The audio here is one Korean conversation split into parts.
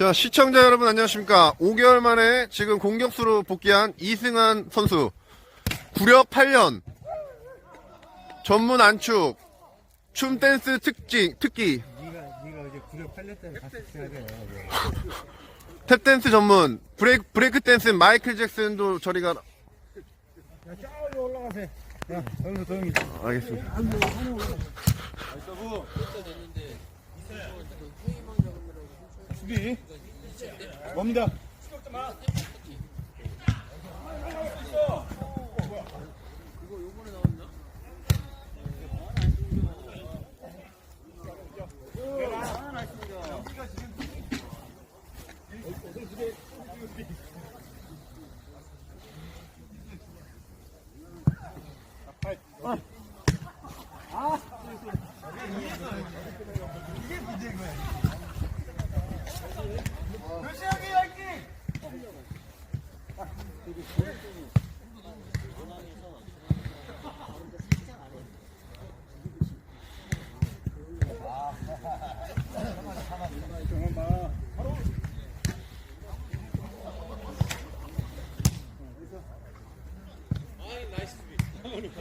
자, 시청자 여러분 안녕하십니까. 5개월 만에 지금 공격수로 복귀한 이승환 선수. 구력 8년. 전문 안축. 춤 댄스 특징, 특기. 네가 네가 이제 구력 8년 때문에 같이 해야 돼. 탭 댄스 전문. 브레이크, 브레이크 댄스 마이클 잭슨도 저리 가라. 야, 저기 올라가세요. 야, 여기서 조용히. 알겠습니다. 수비. 뭡니다.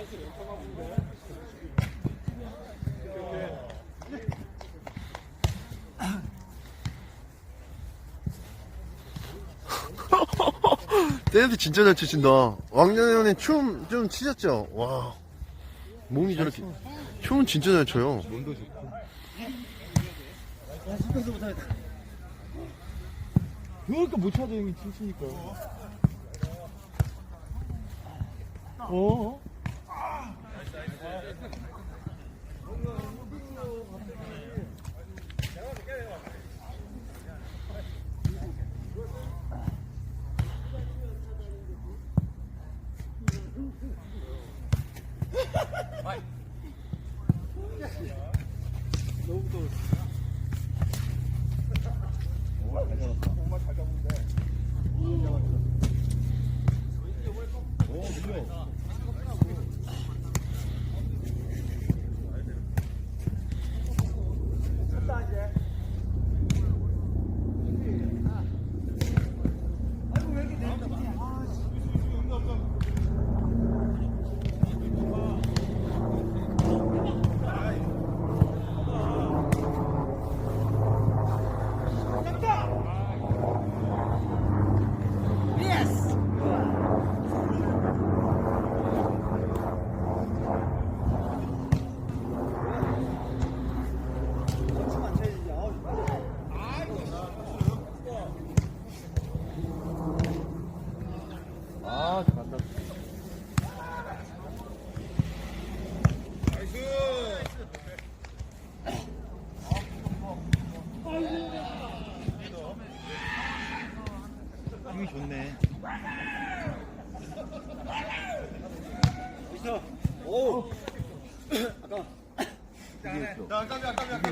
댄스 진짜 잘 추신다. 왕년에 춤좀 치셨죠? 와. 몸이 저렇게. 춤은 진짜 잘 춰요. 몸도 좋고. 야, 신경도 못하겠다. 그러니까 못 찾아, 형이 춤추니까. 어? 아. 이겼어. 야, 아까비,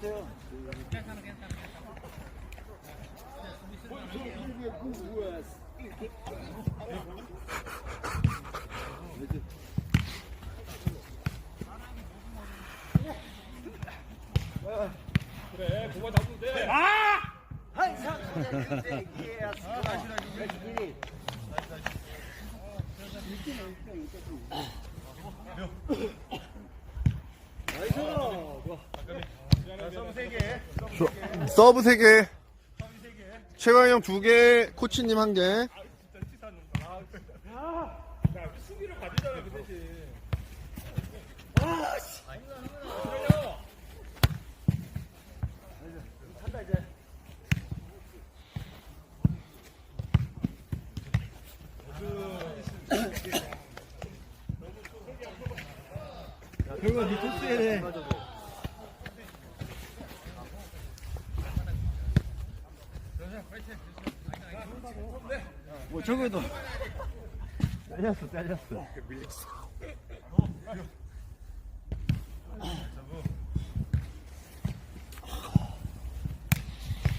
겼어. 아까, 아까 칭. 아까 칭. 칭, 칭, 푹, 칭, 푹. 여기 있어요. 서브 3개. 최광형 2개, 코치님 1개. 결국 니 토스해 뭐 저거도. 잘렸어 잘렸어.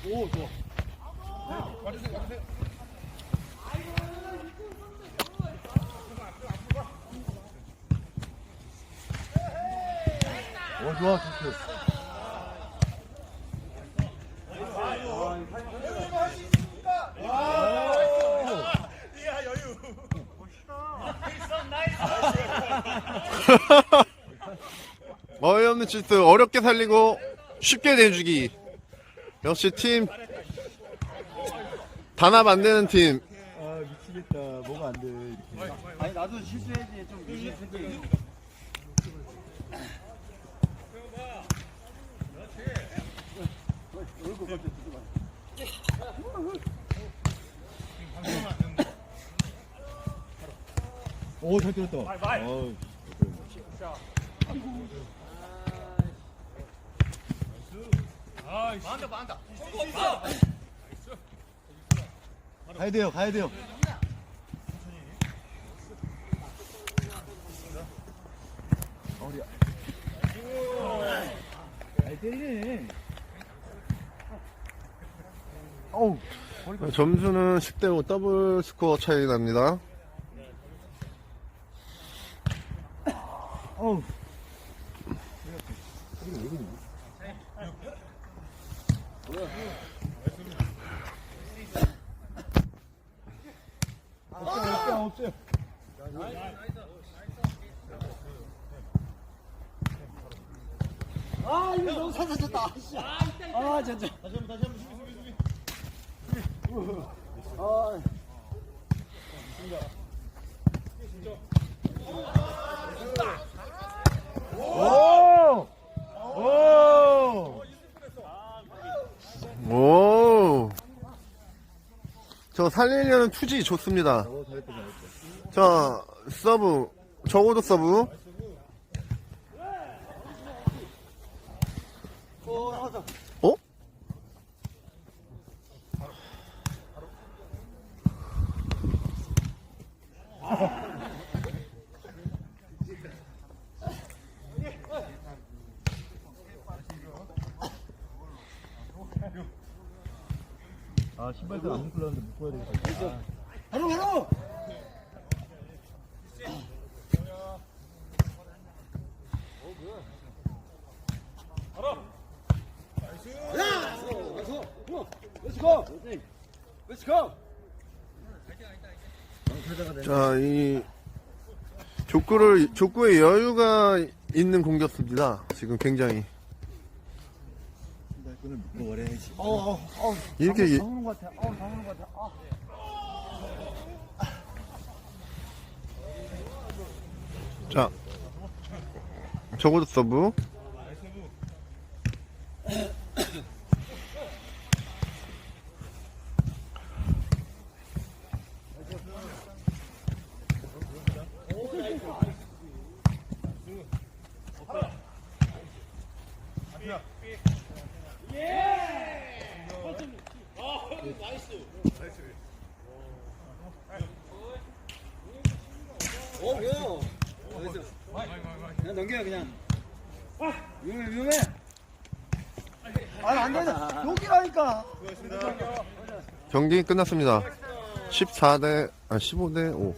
오 좋아. 오 좋아 좋다 어이없는 치스 어렵게 살리고 쉽게 내주기. 역시 팀 단합 안 되는 팀. 아 미치겠다. 뭐가 안돼 이렇게. 아니 나도 실수해야지. 좀 미치겠지 오 잘 들었다. 어우, 가야 돼요 가야 돼요. 어리야 잘 때리네. 어우. 점수는 10대 5 더블 스코어 차이 납니다 아. 아 진짜 다시 한번 다시 한번 수비 수비 수비 아 오! 오! 오. 저 살리려는 투지 좋습니다. 자, 서브. 적어도 서브. 어? 아, 신발끈 안 묶으려는데 묶어야 되겠다. 바로, 바로! 자, 이 족구를 족구에 여유가 있는 공격수입니다. 지금 굉장히 끈을 묶어버려야지. 어, 어, 어. 이렇게 이- 당하는 것 같아. 어, 당하는 것 같아. 아. 자 적어도 서브. 어, 뭐야? 그냥 넘겨요, 그냥. 위험해, 위험해. 아, 안 되잖아. 여기라니까. 경기 끝났습니다. 14대 아 15대 5.